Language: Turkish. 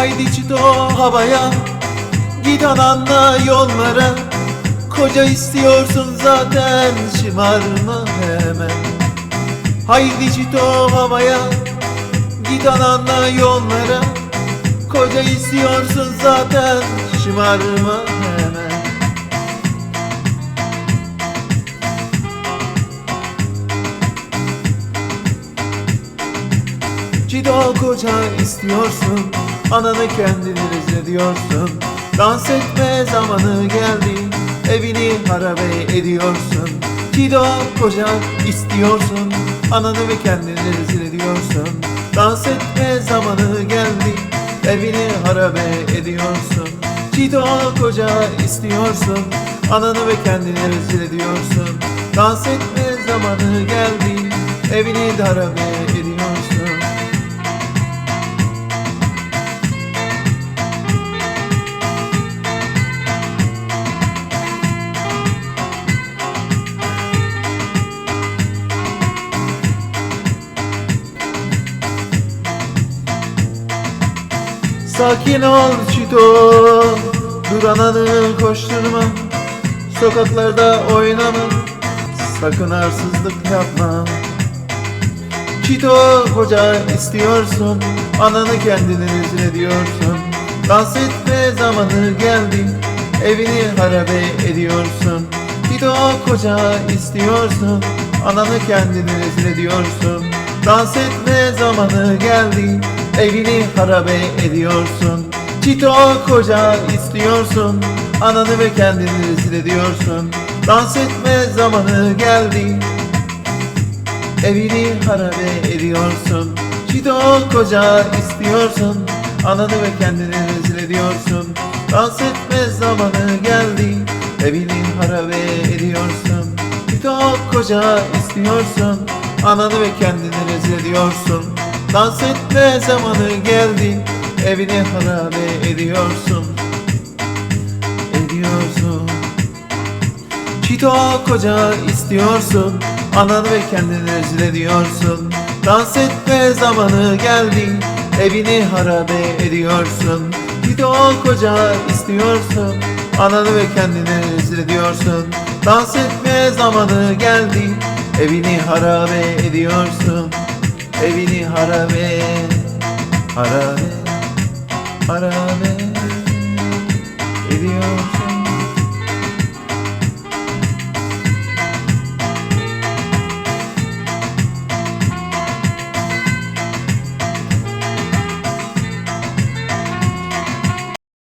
Haydi çito havaya Git ananla yollara. Koca istiyorsun zaten Şımarma hemen? Haydi çito havaya Git ananla yollara. Koca istiyorsun zaten Şımarma hemen? Cido koca istiyorsun Ananı kendini rezil ediyorsun. Dans etme zamanı geldi. Evini harabe ediyorsun. Cido koca istiyorsun. Ananı ve kendini rezil ediyorsun. Dans etme zamanı geldi. Evini harabe ediyorsun. Cido koca istiyorsun. Ananı ve kendini rezil ediyorsun. Dans etme zamanı geldi. Evini de harabe Sakin ol Çito. Dur ananı koşturma. Sokaklarda oynama. Sakın arsızlık yapma. Çito koca istiyorsun. Ananı kendini rezil ediyorsun. Dans etme zamanı geldi. Evini harabe ediyorsun. Çito koca istiyorsun. Ananı kendini rezil ediyorsun. Dans etme zamanı geldi Evini harabe ediyorsun. Çito koca istiyorsun. Ananı ve kendini rezil ediyorsun. Dans etme zamanı geldi. Evini harabe ediyorsun. Çito koca istiyorsun. Ananı ve kendini rezil ediyorsun. Dans etme zamanı geldi. Evini harabe ediyorsun. Çito koca istiyorsun. Ananı ve kendini rezil ediyorsun Dans etme zamanı geldi. Evini harabe ediyorsun. Ediyorsun. Çito koca istiyorsun. Ananı ve kendini rezil ediyorsun Dans etme zamanı geldi. Evini harabe ediyorsun. Çito koca istiyorsun. Ananı ve kendini rezil ediyorsun Dans etme zamanı geldi. Evini harabe ediyorsun Evini Harabe Harabe Ediyorsun